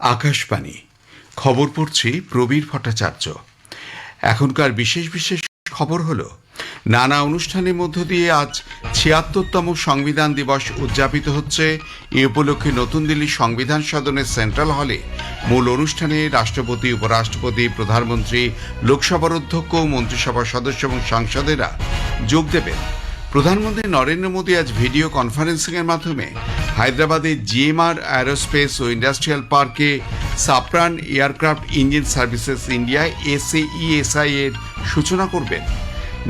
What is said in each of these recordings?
আকাশবাণী। খবর পড়ছি প্রবীর ভট্টাচার্য। এখনকার বিশেষ বিশেষ খবর হলো, নানা অনুষ্ঠানের মধ্য দিয়ে আজ ছিয়াত্তরতম সংবিধান দিবস উদযাপিত হচ্ছে। এ উপলক্ষে নতুন দিল্লির সংবিধান সদনের সেন্ট্রাল হলে মূল অনুষ্ঠানে রাষ্ট্রপতি, উপরাষ্ট্রপতি, প্রধানমন্ত্রী, লোকসভার অধ্যক্ষ, মন্ত্রিসভার সদস্য এবং সাংসদেরা যোগ দেবেন। প্রধানমন্ত্রী নরেন্দ্র মোদী আজ ভিডিও কনফারেন্সিং এর মাধ্যমে হায়দ্রাবাদের জিএমআর অ্যারোস্পেস ও ইন্ডাস্ট্রিয়াল পার্কে Safran aircraft engine services India, SAESI এর সূচনা করবেন।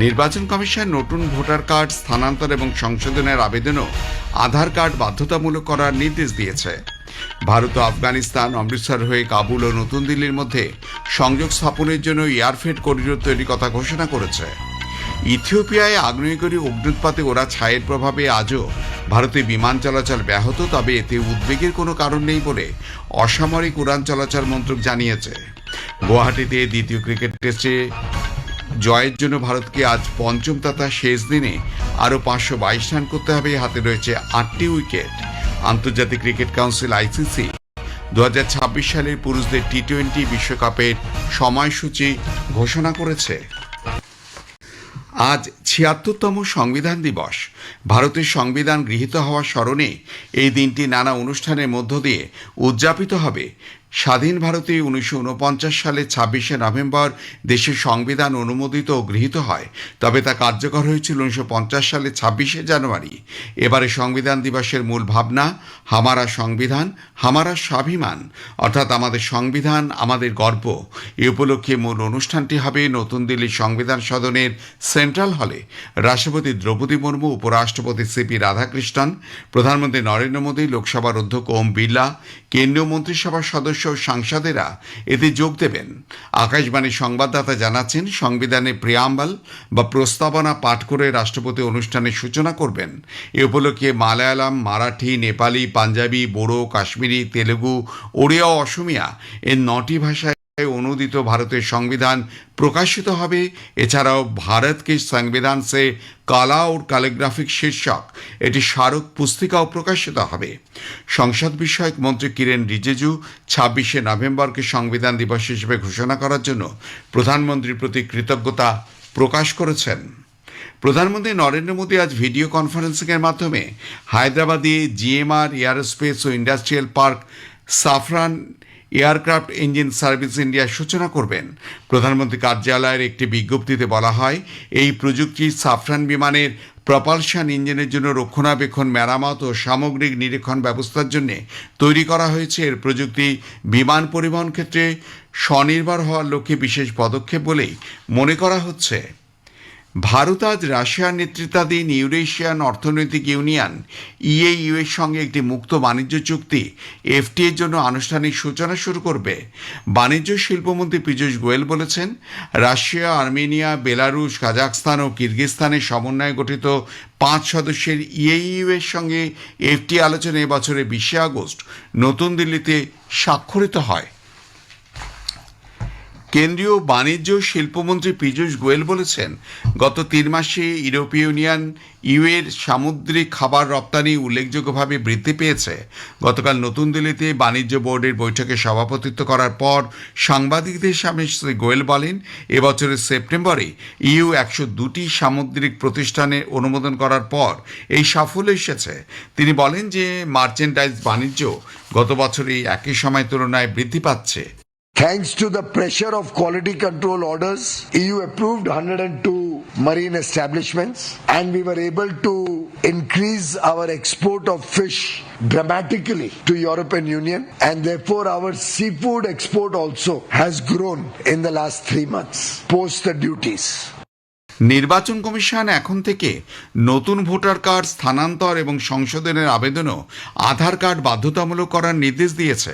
নির্বাচন কমিশন নতুন ভোটার কার্ড স্থানান্তর এবং সংশোধনের আবেদনও আধার কার্ড বাধ্যতামূলক করার নির্দেশ দিয়েছে। ভারত ও আফগানিস্তান অমৃতসর হয়ে কাবুল ও নতুন দিল্লির মধ্যে সংযোগ স্থাপনের জন্য এয়ারফেড করিডোর তৈরির কথা ঘোষণা করেছে। ইথিওপিয়ায় আগ্নেয়গিরি অগ্নুৎপাতে ওরা ছায়ের প্রভাবে আজও ভারতে বিমান চলাচল ব্যাহত, তবে এতে উদ্বেগের কোনো কারণ নেই বলে অসামরিক উড়ান চলাচল মন্ত্রক জানিয়েছে। গুয়াহাটিতে দ্বিতীয় ক্রিকেট টেস্টে জয়ের জন্য ভারতকে আজ পঞ্চম তথা শেষ দিনে আরও পাঁচশো বাইশ রান করতে হবে। হাতে রয়েছে আটটি উইকেট। আন্তর্জাতিক ক্রিকেট কাউন্সিল আইসিসি দু হাজার ছাব্বিশ সালের পুরুষদের টি টোয়েন্টি বিশ্বকাপের সময়সূচি ঘোষণা করেছে। আজ ছিয়াত্তরতম সংবিধান দিবস। ভারতের সংবিধান গৃহীত হওয়ার স্মরণে এই দিনটি নানা অনুষ্ঠানের মধ্য দিয়ে উদযাপিত হবে। স্বাধীন ভারতে উনিশশো সালের ছাব্বিশে নভেম্বর দেশের সংবিধান অনুমোদিত ও গৃহীত হয়। তবে তা কার্যকর হয়েছিল উনিশশো সালের ছাব্বিশে জানুয়ারি। এবারে সংবিধান দিবসের মূল ভাবনা, হামারা সংবিধান, হামারা স্বাভিমান। অর্থাৎ আমাদের সংবিধান, আমাদের গর্ব। এ উপলক্ষে মূল অনুষ্ঠানটি হবে নতুন দিল্লির সংবিধান সদনের সেন্ট্রাল হলে। রাষ্ট্রপতি দ্রৌপদী মুর্মু, উপরাষ্ট্রপতি সিপি রাধাকৃষ্ণন, প্রধানমন্ত্রী নরেন্দ্র মোদী, লোকসভার অধ্যক্ষ ওম বিড়লা, কেন্দ্রীয় মন্ত্রিসভার সদস্য ও সাংসদেরা এতে যোগ দেবেন। আকাশবাণীর সংবাদদাতা জানাচ্ছেন সংবিধানের প্রিয়াম্বাল বা প্রস্তাবনা পাঠ করে রাষ্ট্রপতি অনুষ্ঠানের সূচনা করবেন। এ উপলক্ষে মালায়ালাম, মারাঠি, নেপালি, পাঞ্জাবি बोडो কাশ্মীরি, তেলেগু, ওড়িয়া ও অসমিয়া এর নটি ভাষায় অনুদিত ভারতের সংবিধান প্রকাশিত হবে। এছাড়াও ভারত কে সংবিধান সে কালা ও ক্যালিগ্রাফিক শীর্ষক। এটি স্মারক পুস্তিকাও প্রকাশিত হবে। সংসদ বিষয়ক মন্ত্রী কিরেন রিজিজু ছাব্বিশে নভেম্বরকে সংবিধান দিবস হিসেবে ঘোষণা করার জন্য প্রধানমন্ত্রীর প্রতি কৃতজ্ঞতা প্রকাশ করেছেন। প্রধানমন্ত্রী নরেন্দ্র মোদী আজ ভিডিও কনফারেন্সিংয়ের মাধ্যমে হায়দ্রাবাদে জিএমআর, এয়ারস্পেস ও industrial park, Safran aircraft engine service ইন্ডিয়ার সূচনা করবেন। প্রধানমন্ত্রী কার্যালয়ের একটি বিজ্ঞপ্তিতে বলা হয়, এই প্রযুক্তি সাফরান বিমানের প্রপালশন ইঞ্জিনের জন্য রক্ষণাবেক্ষণ, মেরামত ও সামগ্রিক নিরীক্ষণ ব্যবস্থার জন্য তৈরি করা হয়েছে। এর প্রযুক্তি বিমান পরিবহন ক্ষেত্রে স্বনির্ভর হওয়ার লক্ষ্যে বিশেষ পদক্ষেপ বলেই মনে করা হচ্ছে। ভারত আজ রাশিয়ার নেতৃত্বাধীন ইউরেশিয়ান অর্থনৈতিক ইউনিয়ন, ইএইউ এর সঙ্গে একটি মুক্ত বাণিজ্য চুক্তি, এফটি এর জন্য আনুষ্ঠানিক সূচনা শুরু করবে। বাণিজ্য শিল্পমন্ত্রী পীযূষ গোয়েল বলেছেন, রাশিয়া, আর্মেনিয়া, বেলারুশ কাজাকস্তান ও কিরগিস্তানের সমন্বয়ে গঠিত পাঁচ সদস্যের ইএইউ এর সঙ্গে এফটি আলোচনা এবছরের বিশে আগস্ট নতুন দিল্লিতে স্বাক্ষরিত হয়। কেন্দ্রীয় বাণিজ্য শিল্পমন্ত্রী পীযূষ গোয়েল বলেছেন, গত তিন মাসে ইউরোপীয় ইউনিয়ন ইউএর সামুদ্রিক খাবার রপ্তানি উল্লেখযোগ্যভাবে বৃদ্ধি পেয়েছে। গতকাল নতুন দিল্লিতে বাণিজ্য বোর্ডের বৈঠকে সভাপতিত্ব করার পর সাংবাদিকদের সামনে শ্রী গোয়েল বলেন, এবছরের সেপ্টেম্বরে ইউ একশো দুটি সামুদ্রিক প্রতিষ্ঠানে অনুমোদন করার পর এই সাফল্য এসেছে। তিনি বলেন যে মার্চেন্ডাইজ বাণিজ্য গত বছরে একই সময় তুলনায় বৃদ্ধি পাচ্ছে। Thanks to the pressure of quality control orders, EU approved 102 marine establishments and we were able to increase our export of fish dramatically to European Union and therefore our seafood export also has grown in the last 3 months post the duties. নির্বাচন commission এখন থেকে নতুন voter card স্থানান্তর এবং সংশোধনের আবেদনও আধার card বাধ্যতামূলক করার নির্দেশ দিয়েছে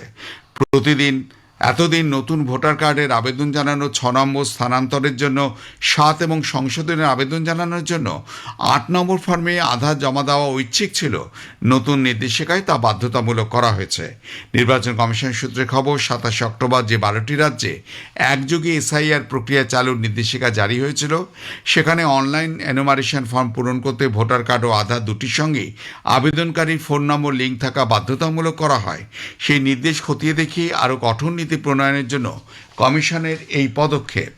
প্রতিদিন এতদিন নতুন ভোটার কার্ডের আবেদন জানানো ছ নম্বর স্থানান্তরের জন্য, সাত এবং সংশোধনের আবেদন জানানোর জন্য আট নম্বর ফর্মে আধার জমা দেওয়া ঐচ্ছিক ছিল। নতুন নির্দেশিকায় তা বাধ্যতামূলক করা হয়েছে। নির্বাচন কমিশন সূত্রে খবর, সাতাশে অক্টোবর যে বারোটি রাজ্যে একযোগে এসআইআর প্রক্রিয়া চালুর নির্দেশিকা জারি হয়েছিল, সেখানে অনলাইন এনোমারেশন ফর্ম পূরণ করতে ভোটার কার্ড ও আধার দুটির সঙ্গে আবেদনকারীর ফোন নম্বর, লিঙ্ক থাকা বাধ্যতামূলক করা হয়। সেই নির্দেশ খতিয়ে দেখিয়ে আরও কঠোর নীতি প্রণয়নের জন্য কমিশনের এই পদক্ষেপ।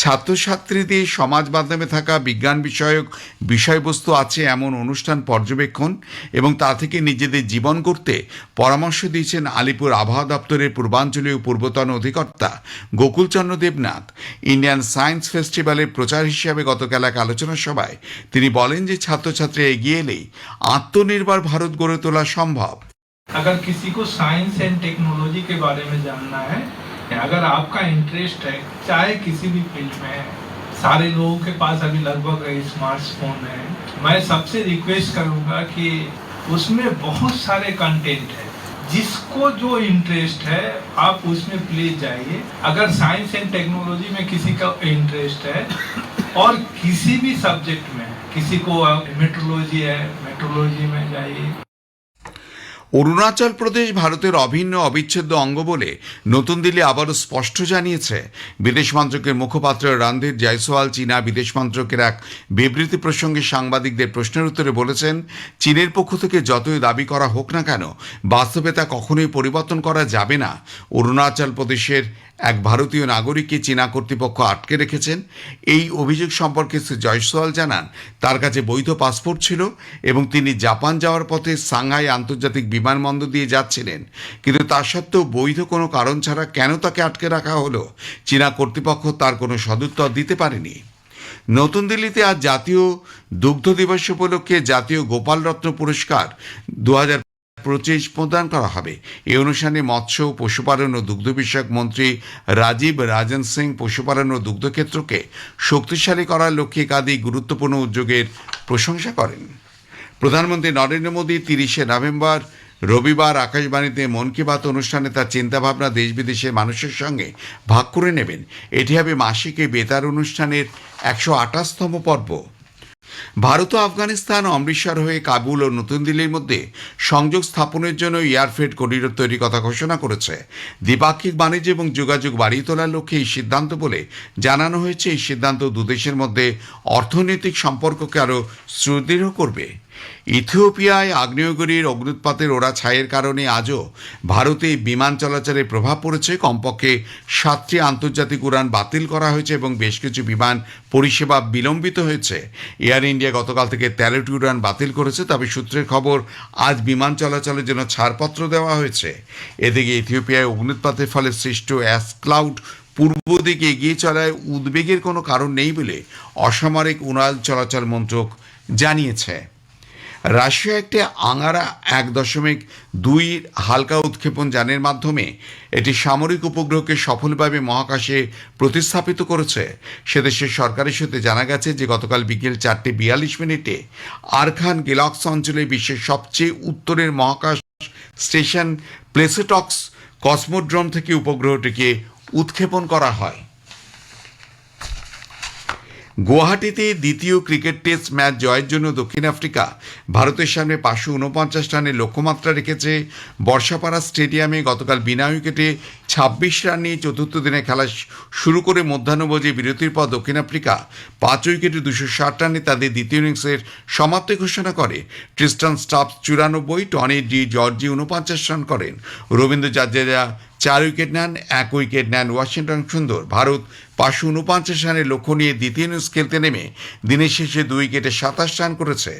ছাত্রছাত্রীদের সমাজ মাধ্যমে থাকা বিজ্ঞান বিষয়ক বিষয়বস্তু আছে এমন অনুষ্ঠান পর্যবেক্ষণ এবং তা থেকে নিজেদের জীবন করতে পরামর্শ দিয়েছেন আলিপুর আবহাওয়া দপ্তরের পূর্বাঞ্চলীয় পূর্বতন অধিকর্তা গোকুলচন্দ্র দেবনাথ। ইন্ডিয়ান সায়েন্স ফেস্টিভ্যালের প্রচার হিসাবে গতকাল এক আলোচনা সভায় তিনি বলেন যে ছাত্রছাত্রী এগিয়ে এলেই আত্মনির্ভর ভারত গড়ে তোলা সম্ভব। अगर किसी को साइंस एंड टेक्नोलॉजी के बारे में जानना है, या अगर आपका इंटरेस्ट है, चाहे किसी भी फ़ील्ड में है, सारे लोगों के पास अभी लगभग स्मार्टफ़ोन है। मैं सबसे रिक्वेस्ट करूँगा कि उसमें बहुत सारे कंटेंट है। जिसको जो इंटरेस्ट है, आप उसमें प्लीज़ जाइए। अगर साइंस एंड टेक्नोलॉजी में किसी का इंटरेस्ट है, और किसी भी सब्जेक्ट में, किसी को मेट्रोलॉजी है मेट्रोलॉजी में जाइए। অরুণাচল প্রদেশ ভারতের অভিন্ন অবিচ্ছেদ্য অঙ্গ বলে নতুন দিল্লি আবারও স্পষ্ট জানিয়েছে। বিদেশ মন্ত্রকের মুখপাত্র রণধীর জয়সওয়াল চীনা বিদেশ মন্ত্রকের এক বিবৃতি প্রসঙ্গে সাংবাদিকদের প্রশ্নের উত্তরে বলেছেন, চীনের পক্ষ থেকে যতই দাবি করা হোক না কেন, বাস্তবে তা কখনোই পরিবর্তন করা যাবে না। অরুণাচল প্রদেশের এক ভারতীয় নাগরিককে চীনা কর্তৃপক্ষ আটকে রেখেছেন। এই অভিযোগ সম্পর্কে শ্রী জয়সওয়াল জানান, তার কাছে বৈধ পাসপোর্ট ছিল এবং তিনি জাপান যাওয়ার পথে সাংহাই আন্তর্জাতিক বিমানবন্দর দিয়ে যাচ্ছিলেন। কিন্তু তা সত্ত্বেও বৈধ কোনো কারণ ছাড়া কেন তাকে আটকে রাখা হলো? চীনা কর্তৃপক্ষ তার কোনো সদুত্তর দিতে পারেনি। নতুন দিল্লিতে আজ জাতীয় দুগ্ধ দিবস উপলক্ষে জাতীয় গোপাল রত্ন পুরস্কার দু পঁচিশ প্রদান করা হবে। এই অনুষ্ঠানে মৎস্য, পশুপালন ও দুগ্ধ বিষয়ক মন্ত্রী রাজীব রাজন সিং পশুপালন ও দুগ্ধ ক্ষেত্রকে শক্তিশালী করার লক্ষ্যে কাদি গুরুত্বপূর্ণ উদ্যোগের প্রশংসা করেন। প্রধানমন্ত্রী নরেন্দ্র মোদী তিরিশে নভেম্বর রবিবার আকাশবাণীতে মন কি বাত অনুষ্ঠানে তার চিন্তাভাবনা দেশ বিদেশের মানুষের সঙ্গে ভাগ করে নেবেন। এটি হবে মাসিক এই বেতার অনুষ্ঠানের একশো আঠাশতম পর্ব। ভারত ও আফগানিস্তান অমৃতসর হয়ে কাবুল ও নতুন দিল্লির মধ্যে সংযোগ স্থাপনের জন্য এয়ারফ্রেট করিডোর তৈরির কথা ঘোষণা করেছে। দ্বিপাক্ষিক বাণিজ্য এবং যোগাযোগ বাড়িয়ে তোলার লক্ষ্যে এই সিদ্ধান্ত বলে জানানো হয়েছে। এই সিদ্ধান্ত দুদেশের মধ্যে অর্থনৈতিক সম্পর্ককে আরও সুদৃঢ় করবে। ইথিওপিয়ায় আগ্নেয়গিরির অগ্নুৎপাতের ওরা ছায়ের কারণে আজও ভারতে বিমান চলাচলে প্রভাব পড়েছে। কমপক্ষে সাতটি আন্তর্জাতিক উড়ান বাতিল করা হয়েছে এবং বেশ কিছু বিমান পরিষেবা বিলম্বিত হয়েছে। এয়ার ইন্ডিয়া গতকাল থেকে তেরোটি উড়ান বাতিল করেছে, তবে সূত্রের খবর, আজ বিমান চলাচলের জন্য ছাড়পত্র দেওয়া হয়েছে। এদিকে ইথিওপিয়ায় অগ্নুৎপাতের ফলে সৃষ্ট অ্যাস ক্লাউড পূর্ব দিকে এগিয়ে চলায় উদ্বেগের কোনো কারণ নেই বলে অসামরিক উড়ান চলাচল মন্ত্রক জানিয়েছে। রাশিয়া একটি আঙারা এক দশমিক দুই হালকা উৎক্ষেপণ যানের মাধ্যমে এটি সামরিক উপগ্রহকে সফলভাবে মহাকাশে প্রতিস্থাপিত করেছে। সেদেশের সরকারের সাথে জানা গেছে যে, গতকাল বিকেল চারটে বিয়াল্লিশ মিনিটে আরখান গেলক্স অঞ্চলে বিশ্বের সবচেয়ে উত্তরের মহাকাশ স্টেশন প্লেসেটক্স কসমোড্রোম থেকে উপগ্রহটিকে উৎক্ষেপণ করা হয়। গুয়াহাটিতে দ্বিতীয় ক্রিকেট টেস্ট ম্যাচ জয়ের জন্য দক্ষিণ আফ্রিকা ভারতের সামনে পাঁচশো উনপঞ্চাশ রানের লক্ষ্যমাত্রা রেখেছে বর্ষাপাড়া স্টেডিয়ামে গতকাল বিনা উইকেটে ছাব্বিশ রান নিয়ে চতুর্থ দিনে খেলা শুরু করে মধ্যাহ্নভোজে বিরতির পর দক্ষিণ আফ্রিকা পাঁচ উইকেটে দুশো ষাট রানে তাদের দ্বিতীয় ইনিংসের সমাপ্তি ঘোষণা করে। ট্রিস্টান স্টাফ চুরানব্বই, টনি ডি জর্জি উনপঞ্চাশ রান করেন। রবীন্দ্র জাদেজা চার উইকেট নেন, এক উইকেট নেন ওয়াশিংটন সুন্দর। ভারত পাঁচশো উনপঞ্চাশ রানের লক্ষ্য নিয়ে দ্বিতীয় ইনিংস খেলতে নেমে দিনের শেষে দুই উইকেটে সাতাশ রান করেছে।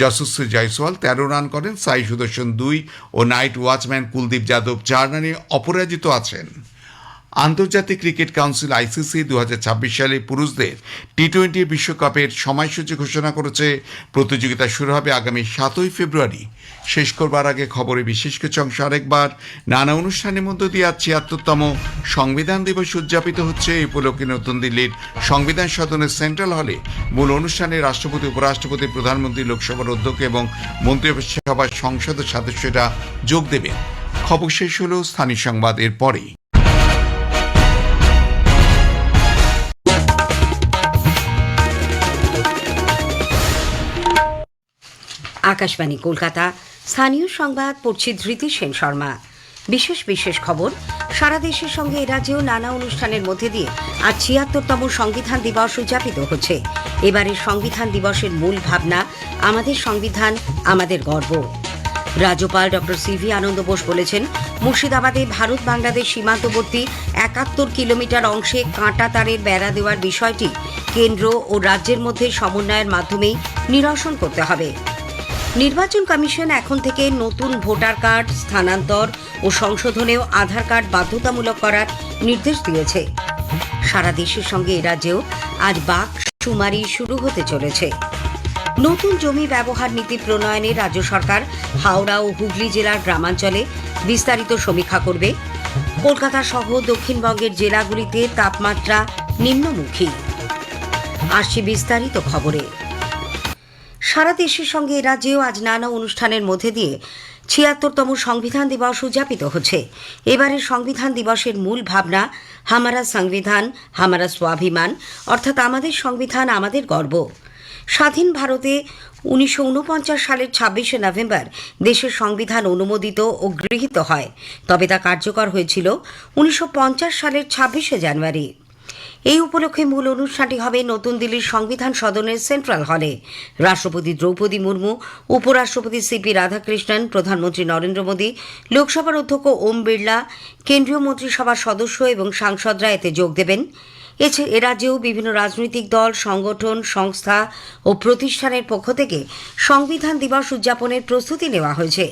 যশস্বী জয়সওয়াল তেরো রান করেন, সাই সুদর্শন দুই ও নাইট ওয়াচম্যান কুলদীপ যাদব চার রানে অপরাজিত আছেন। আন্তর্জাতিক ক্রিকেট কাউন্সিল আইসিসি দু হাজার ছাব্বিশ সালে পুরুষদের টি টোয়েন্টি বিশ্বকাপের সময়সূচি ঘোষণা করেছে। প্রতিযোগিতা শুরু হবে আগামী সাতই ফেব্রুয়ারি। শেষ করবার আগে খবরে বিশেষ কিছু অংশ আরেকবার। নানা অনুষ্ঠানের মধ্য দিয়ে আজ ছিয়াত্তরতম সংবিধান দিবস উদযাপিত হচ্ছে। এই উপলক্ষে নতুন দিল্লির সংবিধান সদনের সেন্ট্রাল হলে মূল অনুষ্ঠানে রাষ্ট্রপতি, উপরাষ্ট্রপতি, প্রধানমন্ত্রী, লোকসভার অধ্যক্ষ এবং মন্ত্রিসভার সংসদের সদস্যরা যোগ দেবেন। খবর শেষ হলো স্থানীয় সংবাদ এর আকাশবাণী, কলকাতা। স্থানীয় সংবাদ, পড়ছি ধৃতি সেন শর্মা। বিশেষ বিশেষ খবর, সারা দেশের সঙ্গে রাজ্যেও নানা অনুষ্ঠানের মধ্যে দিয়ে আজ ছিয়াত্তরতম সংবিধান দিবস উদযাপিত হচ্ছে। এবারের সংবিধান দিবসের মূল ভাবনা, আমাদের সংবিধান, আমাদের গর্ব। রাজ্যপাল ডক্টর সিভি আনন্দ বোস বলেছেন, মুর্শিদাবাদে ভারত বাংলাদেশ সীমান্তবর্তী একাত্তর কিলোমিটার অংশে কাঁটা তারের বেড়া দেওয়ার বিষয়টি কেন্দ্র ও রাজ্যের মধ্যে সমন্বয়ের মাধ্যমেই নিরসন করতে হবে। নির্বাচন কমিশন এখন থেকে নতুন ভোটার কার্ড, স্থানান্তর ও সংশোধনেও আধার কার্ড বাধ্যতামূলক করার নির্দেশ দিয়েছে। সারা দেশের সঙ্গে এ রাজ্যেও আজ বাক সুমারি শুরু হতে চলেছে। নতুন জমি ব্যবহার নীতি প্রণয়নে রাজ্য সরকার হাওড়া ও হুগলি জেলার গ্রামাঞ্চলে বিস্তারিত সমীক্ষা করবে। কলকাতা সহ দক্ষিণবঙ্গের জেলাগুলিতে তাপমাত্রা নিম্নমুখী। আসছে বিস্তারিত খবরে। সারা দেশের সঙ্গে রাজ্যেও আজ নানা অনুষ্ঠানের মধ্যে দিয়ে ছিয়াত্তরতম সংবিধান দিবস উদযাপিত হচ্ছে। এবারের সংবিধান দিবসের মূল ভাবনা, হামারা সংবিধান, হামারা স্বাভিমান, অর্থাৎ আমাদের সংবিধান, আমাদের গর্ব। স্বাধীন ভারতে উনিশশো উনপঞ্চাশ সালের ছাব্বিশে নভেম্বর দেশের সংবিধান অনুমোদিত ও গৃহীত হয়। তবে তা কার্যকর হয়েছিল উনিশশো পঞ্চাশ সালের ছাব্বিশে জানুয়ারি। এই উপলক্ষে মূল অনুষ্ঠানটি হবে নতুন দিল্লির সংবিধান সদনের সেন্ট্রাল হলে। রাষ্ট্রপতি দ্রৌপদী মুর্মু, উপরাষ্ট্রপতি সিপি রাধাকৃষ্ণন, প্রধানমন্ত্রী নরেন্দ্র মোদী, লোকসভার অধ্যক্ষ ওম বিড়লা, কেন্দ্রীয় মন্ত্রিসভার সদস্য এবং সাংসদরা এতে যোগ দেবেন। এ রাজ্যেও বিভিন্ন রাজনৈতিক দল, সংগঠন, সংস্থা ও প্রতিষ্ঠানের পক্ষ থেকে সংবিধান দিবস উদযাপনের প্রস্তুতি নেওয়া হয়েছে।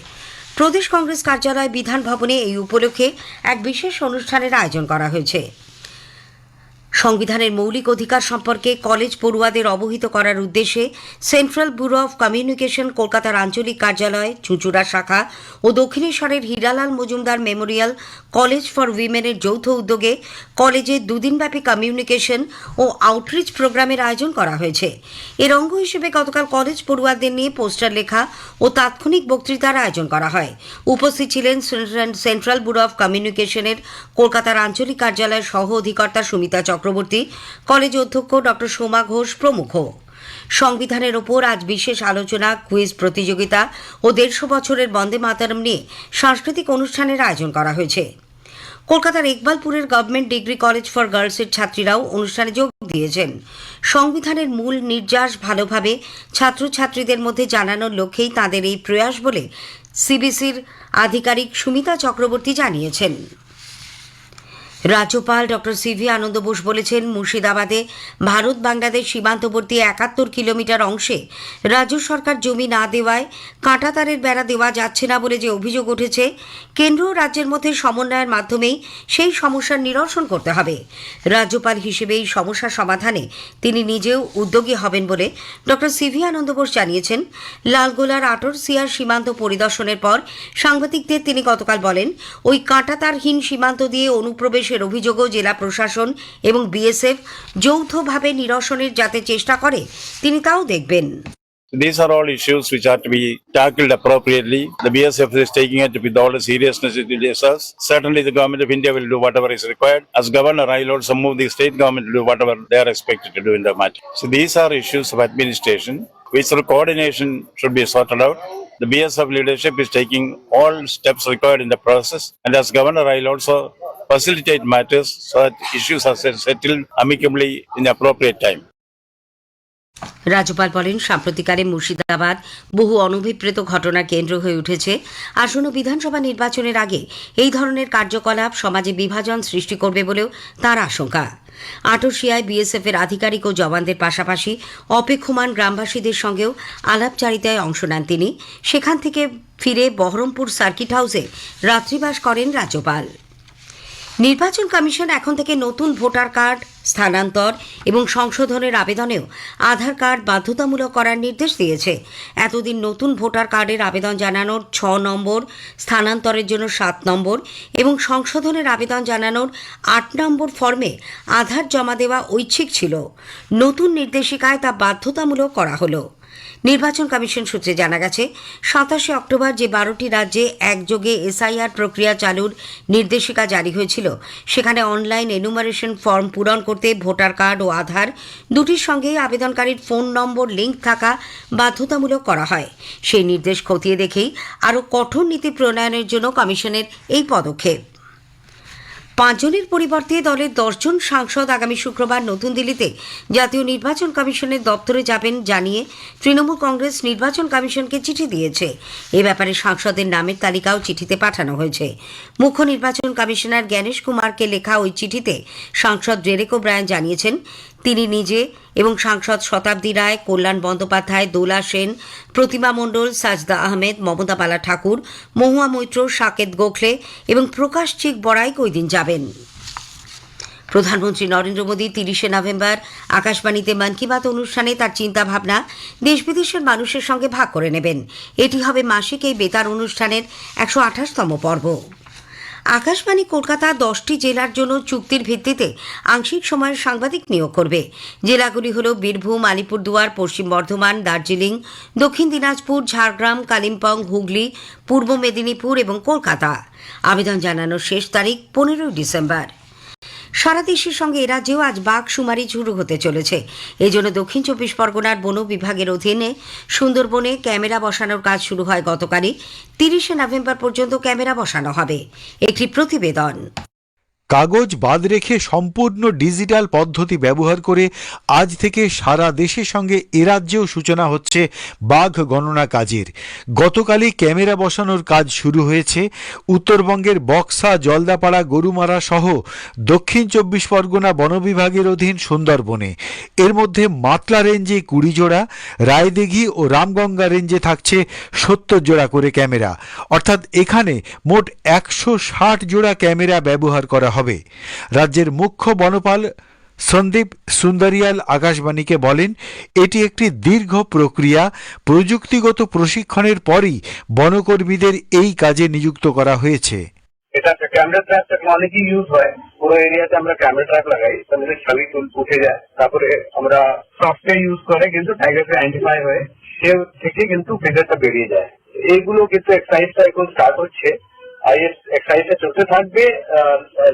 প্রদেশ কংগ্রেস কার্যালয় বিধান ভবনে এই উপলক্ষে এক বিশেষ অনুষ্ঠানের আয়োজন করা হয়েছে। সংবিধানের মৌলিক অধিকার সম্পর্কে কলেজ পড়ুয়াদের অবহিত করার উদ্দেশ্যে সেন্ট্রাল ব্যুরো অফ কমিউনিকেশন, কলকাতার আঞ্চলিক কার্যালয় চুঁচুড়া শাখা ও দক্ষিণেশ্বরের Hiralal Majumdar memorial college for উইমেনের যৌথ উদ্যোগে কলেজে দুদিনব্যাপী কমিউনিকেশন ও আউটরিচ প্রোগ্রামের আয়োজন করা হয়েছে। এর অঙ্গ হিসেবে গতকাল কলেজ পড়ুয়াদের নিয়ে পোস্টার লেখা ও তাৎক্ষণিক বক্তৃতার আয়োজন করা হয়। উপস্থিত ছিলেন সেন্ট্রাল ব্যুরো অফ কমিউনিকেশনের কলকাতার আঞ্চলিক কার্যালয়ের সহ অধিকর্তা সুমিতা চক্রবর্তী কলেজ অধ্যক্ষ ডক্টর সোমা ঘোষ প্রমুখ। সংবিধানের ওপর আজ বিশেষ আলোচনা, কুইজ প্রতিযোগিতা ও দেড়শো বছরের বন্দে মাতারম নিয়ে সাংস্কৃতিক অনুষ্ঠানের আয়োজন করা হয়েছে। কলকাতার ইকবালপুরের গভর্নমেন্ট ডিগ্রি কলেজ ফর গার্লসের ছাত্রীরাও অনুষ্ঠানে যোগ দিয়েছেন। সংবিধানের মূল নির্যাস ভালোভাবে ছাত্রছাত্রীদের মধ্যে জানানোর লক্ষ্যেই তাদের এই প্রয়াস বলে সিবিসির আধিকারিক সুমিতা চক্রবর্তী জানিয়েছেন। রাজ্যপাল ডক্টর সিভি আনন্দ বোস বলেছেন, মুর্শিদাবাদে ভারত বাংলাদেশ সীমান্তবর্তী একাত্তর কিলোমিটার অংশে রাজ্য সরকার জমি না দেওয়ায় কাঁটাতারের বেড়া দেওয়া যাচ্ছে না বলে যে অভিযোগ উঠেছে, কেন্দ্র রাজ্যের মধ্যে সমন্বয়ের মাধ্যমেই সেই সমস্যার নিরসন করতে হবে। রাজ্যপাল হিসেবে এই সমস্যা সমাধানে তিনি নিজেও উদ্যোগী হবেন বলে ডক্টর সিভি আনন্দ বোস জানিয়েছেন। লালগোলার আটর সিয়ার সীমান্ত পরিদর্শনের পর সাংবাদিকদের তিনি গতকাল বলেন, ওই কাঁটাতারহীন সীমান্ত দিয়ে অনুপ্রবেশের অভিযোগও জেলা প্রশাসন এবং বিএসএফ যৌথভাবে নিরসনের যাতে চেষ্টা করে তিনি তাও দেখবেন These are all issues which are to be tackled appropriately. The BSF is taking it with all the seriousness it deserves. Certainly, the government of India will do whatever is required. As governor, I will also move the state government to do whatever they are expected to do in the matter. So these are issues of administration which through coordination should be sorted out. The BSF leadership is taking all steps required in the process. And as governor, I will also facilitate matters so that issues are settled amicably in the appropriate time. রাজ্যপাল বলেন, সাম্প্রতিককালে মুর্শিদাবাদ বহু অনভিপ্রেত ঘটনার কেন্দ্র হয়ে উঠেছে। আসন্ন বিধানসভা নির্বাচনের আগে এই ধরনের কার্যকলাপ সমাজে বিভাজন সৃষ্টি করবে বলেও তার আশঙ্কা। আটশিয়ায় বিএসএফ এর আধিকারিক ও জওয়ানদের পাশাপাশি অপেক্ষমান গ্রামবাসীদের সঙ্গেও আলাপচারিতায় অংশ নেন তিনি। সেখান থেকে ফিরে বহরমপুর সার্কিট হাউসে রাত্রিবাস করেন রাজ্যপাল। নির্বাচন কমিশন এখন থেকে নতুন ভোটার কার্ড, স্থানান্তর এবং সংশোধনের আবেদনেও আধার কার্ড বাধ্যতামূলক করার নির্দেশ দিয়েছে। এতদিন নতুন ভোটার কার্ডের আবেদন জানানোর ছ নম্বর, স্থানান্তরের জন্য সাত নম্বর এবং সংশোধনের আবেদন জানানোর আট নম্বর ফর্মে আধার জমা দেওয়া ঐচ্ছিক ছিল। নতুন নির্দেশিকায় তা বাধ্যতামূলক করা হলো। নির্বাচন কমিশন সূত্রে জানা গেছে, সাতাশে অক্টোবর যে বারোটি রাজ্যে একযোগে এসআইআর প্রক্রিয়া চালুর নির্দেশিকা জারি হয়েছিল, সেখানে অনলাইন এনুমারেশন ফর্ম পূরণ করতে ভোটার কার্ড ও আধার দুটির সঙ্গেই আবেদনকারীর ফোন নম্বর, লিঙ্ক থাকা বাধ্যতামূলক করা হয়। সেই নির্দেশ খতিয়ে দেখেই আরও কঠোর নীতি প্রণয়নের জন্য কমিশনের এই পদক্ষেপ। পাঁচজনের পরিবর্তে দলের দশজন সাংসদ আগামী শুক্রবার নতুন দিল্লিতে জাতীয় নির্বাচন কমিশনের দপ্তরে যাবেন জানিয়ে তৃণমূল কংগ্রেস নির্বাচন কমিশনকে চিঠি দিয়েছে। এ ব্যাপারে সাংসদের নামের তালিকাও চিঠিতে পাঠানো হয়েছে। মুখ্য নির্বাচন কমিশনার জ্ঞানেশ কুমারকে লেখা ওই চিঠিতে সাংসদ ডেরেক ব্রায়ন জানিয়েছেন তিনি নিজে এবং সাংসদ শতাব্দী রায়, কল্যাণ বন্দ্যোপাধ্যায়, দোলা সেন, প্রতিমা মণ্ডল, সাজদা আহমেদ, মমতা বালা ঠাকুর, মহুয়া মৈত্র, সাকেত গোখলে এবং প্রকাশ চিক বড়াইক ওই দিন যাবেন। প্রধানমন্ত্রী নরেন্দ্র মোদী তিরিশে নভেম্বর আকাশবাণীতে মন কি বাত অনুষ্ঠানে তার চিন্তাভাবনা দেশ বিদেশের মানুষের সঙ্গে ভাগ করে নেবেন। এটি হবে মাসিক এই বেতার অনুষ্ঠানের একশো আঠাশতম পর্ব। আকাশবাণী কলকাতা দশটি জেলার জন্য চুক্তির ভিত্তিতে আংশিক সময়ের সাংবাদিক নিয়োগ করবে। জেলাগুলি হল বীরভূম, আলিপুরদুয়ার, পশ্চিম বর্ধমান, দার্জিলিং, দক্ষিণ দিনাজপুর, ঝাড়গ্রাম, কালিম্পং, হুগলি, পূর্ব মেদিনীপুর এবং কলকাতা। আবেদন জানানোর শেষ তারিখ পনেরোই ডিসেম্বর। সারা দেশের সঙ্গে এ রাজ্যেও আজ বাঘ শুমারি শুরু হতে চলেছে। এই জন্য দক্ষিণ চব্বিশ পরগনার বন বিভাগের অধীনে সুন্দরবনে ক্যামেরা বসানোর কাজ শুরু হয় গতকালই। তিরিশে নভেম্বর পর্যন্ত ক্যামেরা বসানো হবে। একটি প্রতিবেদন। কাগজ বাদ রেখে সম্পূর্ণ ডিজিটাল পদ্ধতি ব্যবহার করে আজ থেকে সারা দেশের সঙ্গে এ রাজ্যেও সূচনা হচ্ছে বাঘ গণনা কাজের। গতকালই ক্যামেরা বসানোর কাজ শুরু হয়েছে। উত্তরবঙ্গের বক্সা, জলদাপাড়া, গরুমারা সহ দক্ষিণ চব্বিশ পরগনা বন বিভাগের অধীন সুন্দরবনে। এর মধ্যে মাতলা রেঞ্জে কুড়ি জোড়া, রায়দিঘি ও রামগঙ্গা রেঞ্জে থাকছে সত্তর জোড়া করে ক্যামেরা। অর্থাৎ এখানে মোট একশো ষাট জোড়া ক্যামেরা ব্যবহার করা হবে। রাজ্যের মুখ্য বনপাল সন্দীপ সুন্দরিয়াল আকাশবাণীকে বলেন, এটি একটি দীর্ঘ প্রক্রিয়া। প্রযুক্তিগত প্রশিক্ষণের পরই বনকর্মীদের এই কাজে নিযুক্ত করা হয়েছে। এটা ক্যামেরা ট্র্যাপ ইউজ হয়। পুরো এরিয়াতে আমরা ক্যামেরা ট্র্যাপ লাগাই ছবি উঠে যায়। তারপরে আমরা সফটওয়্যার ইউজ করে, কিন্তু আইডেন্টিফাই হয়ে। সে থেকে কিন্তু ফিগারটা বেরিয়ে যায়। এইগুলো কিন্তু এক্সারসাইজটা এখন স্টার্ট হচ্ছে। আর এই এক্সারসাইজটা চলতে থাকবে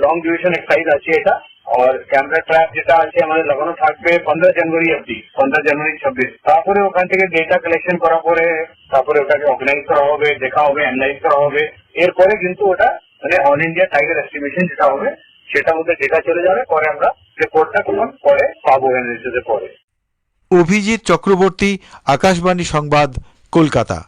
লং ডিউরেশন এক্সারসাইজ আছে এটা, আর ক্যামেরা ট্র্যাপ যেটা আছে আমাদের লাগানো থাকবে পনেরো জানুয়ারি অব্দি পনেরো জানুয়ারি ছাব্বিশ। তারপরে ওখান থেকে ডেটা কালেকশন করা পরে, তারপরে ওটাকে অর্গানাইজ করা হবে, দেখা হবে অ্যানালাইজ করা হবে। এরপরে কিন্তু ওটা মানে অল ইন্ডিয়া টাইগার এস্টিমেশন যেটা হবে, সেটার মধ্যে ডেটা চলে যাবে, পরে আমরা রিপোর্টটা তখন পরে পাবো অ্যানালিসিসের পরে। অভিজিৎ চক্রবর্তী, আকাশবাণী সংবাদ, কলকাতা।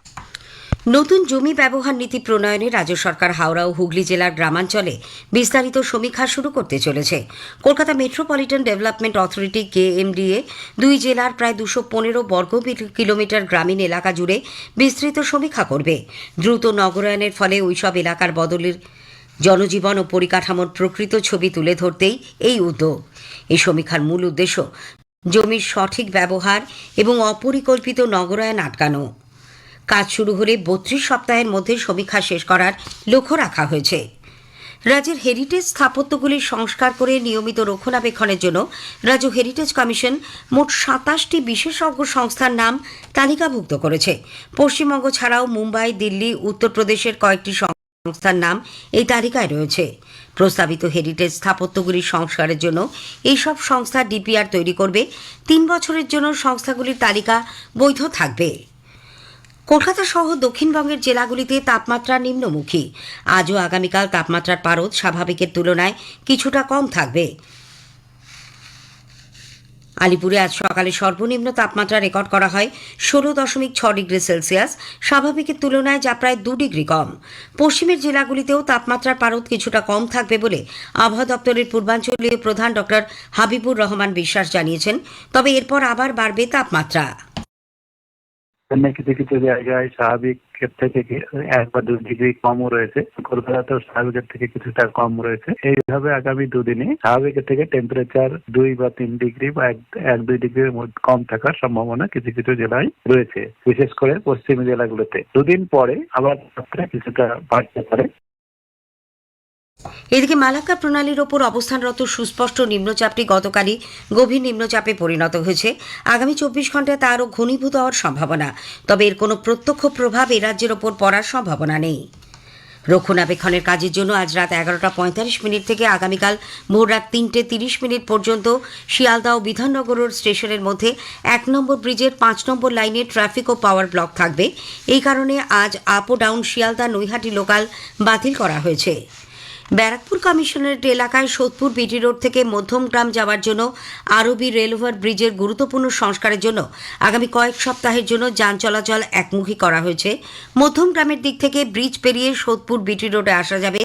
নতুন জমি ব্যবহার নীতি প্রণয়নে রাজ্য সরকার হাওড়া ও হুগলি জেলার গ্রামাঞ্চলে বিস্তারিত সমীক্ষা শুরু করতে চলেছে। Kolkata metropolitan development authority KMDA দুই জেলার প্রায় দুশো পনেরো বর্গ কিলোমিটার গ্রামীণ এলাকা জুড়ে বিস্তৃত সমীক্ষা করবে। দ্রুত নগরায়নের ফলে ওইসব এলাকার বদলের জনজীবন ও পরিকাঠামোর প্রকৃত ছবি তুলে ধরতেই এই উদ্যোগ। এই সমীক্ষার মূল উদ্দেশ্য জমির সঠিক ব্যবহার এবং অপরিকল্পিত নগরায়ন আটকানো। কাজ শুরু হলে বত্রিশ সপ্তাহের মধ্যে সমীক্ষা শেষ করার লক্ষ্য রাখা হয়েছে। রাজ্যের হেরিটেজ স্থাপত্যগুলির সংস্কার করে নিয়মিত রক্ষণাবেক্ষণের জন্য রাজ্য হেরিটেজ কমিশন মোট সাতাশটি বিশেষজ্ঞ সংস্থার নাম তালিকাভুক্ত করেছে। পশ্চিমবঙ্গ ছাড়াও মুম্বাই, দিল্লি, উত্তরপ্রদেশের কয়েকটি সংস্থার নাম এই তালিকায় রয়েছে। প্রস্তাবিত হেরিটেজ স্থাপত্যগুলির সংস্কারের জন্য এইসব সংস্থা ডিপিআর তৈরি করবে। তিন বছরের জন্য সংস্থাগুলির তালিকা বৈধ থাকবে। কলকাতা সহ দক্ষিণবঙ্গের জেলাগুলিতে তাপমাত্রা নিম্নমুখী। আজও আগামীকাল তাপমাত্রার পারদ স্বাভাবিকের তুলনায় কিছুটা কম থাকবে। আলিপুরে আজ সকালে সর্বনিম্ন তাপমাত্রা রেকর্ড করা হয় ষোলো দশমিক ছ ডিগ্রি সেলসিয়াস। স্বাভাবিকের তুলনায় যা প্রায় দু ডিগ্রি কম। পশ্চিমের জেলাগুলিতেও তাপমাত্রার পারদ কিছুটা কম থাকবে বলে আবহাওয়া দপ্তরের পূর্বাঞ্চলীয় প্রধান ডক্টর হাবিবুর রহমান বিশ্বাস জানিয়েছেন। তবে এরপর আবার বাড়বে তাপমাত্রা। চেন্নাই কিছু কিছু জায়গায় স্বাভাবিকের থেকে এক বা দু ডিগ্রি কমও রয়েছে, কলকাতাতেও স্বাভাবিকের থেকে কিছুটা কম রয়েছে। এইভাবে আগামী দুদিনে স্বাভাবিকের থেকে টেম্পারেচার দুই বা তিন ডিগ্রি বা এক দুই ডিগ্রির কম থাকার সম্ভাবনা কিছু কিছু জেলায় রয়েছে। বিশেষ করে পশ্চিম জেলাগুলোতে। দুদিন পরে আবার কিছুটা বাড়তে পারে। এদিকে মালাক্কা প্রণালীর ওপর অবস্থানরত সুস্পষ্ট নিম্নচাপটি গতকালই গভীর নিম্নচাপে পরিণত হয়েছে। আগামী চব্বিশ ঘন্টায় তা আরও ঘনীভূত হওয়ার সম্ভাবনা। তবে এর কোনো প্রত্যক্ষ প্রভাব এ রাজ্যের ওপর পড়ার সম্ভাবনা নেই। রক্ষণাবেক্ষণের কাজের জন্য আজ রাত এগারোটা পঁয়তাল্লিশ মিনিট থেকে আগামীকাল ভোর রাত তিনটে তিরিশ মিনিট পর্যন্ত শিয়ালদা ও বিধাননগর স্টেশনের মধ্যে এক নম্বর ব্রিজের পাঁচ নম্বর লাইনে ট্রাফিক ও পাওয়ার ব্লক থাকবে। এই কারণে আজ আপ ও ডাউন শিয়ালদা নৈহাটি লোকাল বাতিল করা হয়েছে। ব্যারাকপুর কমিশনারেট এলাকায় সোদপুর বিটি রোড থেকে মধ্যমগ্রাম যাওয়ার জন্য আরবি রেলওভার ব্রিজের গুরুত্বপূর্ণ সংস্কারের জন্য আগামী কয়েক সপ্তাহের জন্য যান চলাচল একমুখী করা হয়েছে। মধ্যমগ্রামের দিক থেকে ব্রিজ পেরিয়ে সোদপুর বিটি রোডে আসা যাবে।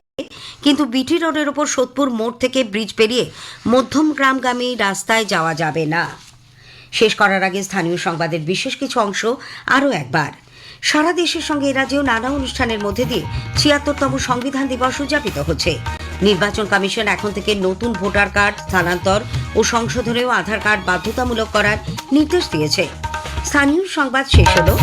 কিন্তু বিটি রোডের ওপর সোদপুর মোড় থেকে ব্রিজ পেরিয়ে মধ্যমগ্রামগামী রাস্তায় যাওয়া যাবে না। শেষ করার আগে স্থানীয় সংবাদের বিশেষ কিছু অংশ আরও একবার। সারা দেশের সঙ্গে এ রাজ্যেও নানা অনুষ্ঠানের মধ্যে দিয়ে ছিয়াত্তরতম সংবিধান দিবস উদযাপিত হচ্ছে। নির্বাচন কমিশন এখন থেকে নতুন ভোটার কার্ড, স্থানান্তর ও সংশোধনেও আধার কার্ড বাধ্যতামূলক করার নির্দেশ দিয়েছে। স্থানীয় সংবাদ শেষ হলো।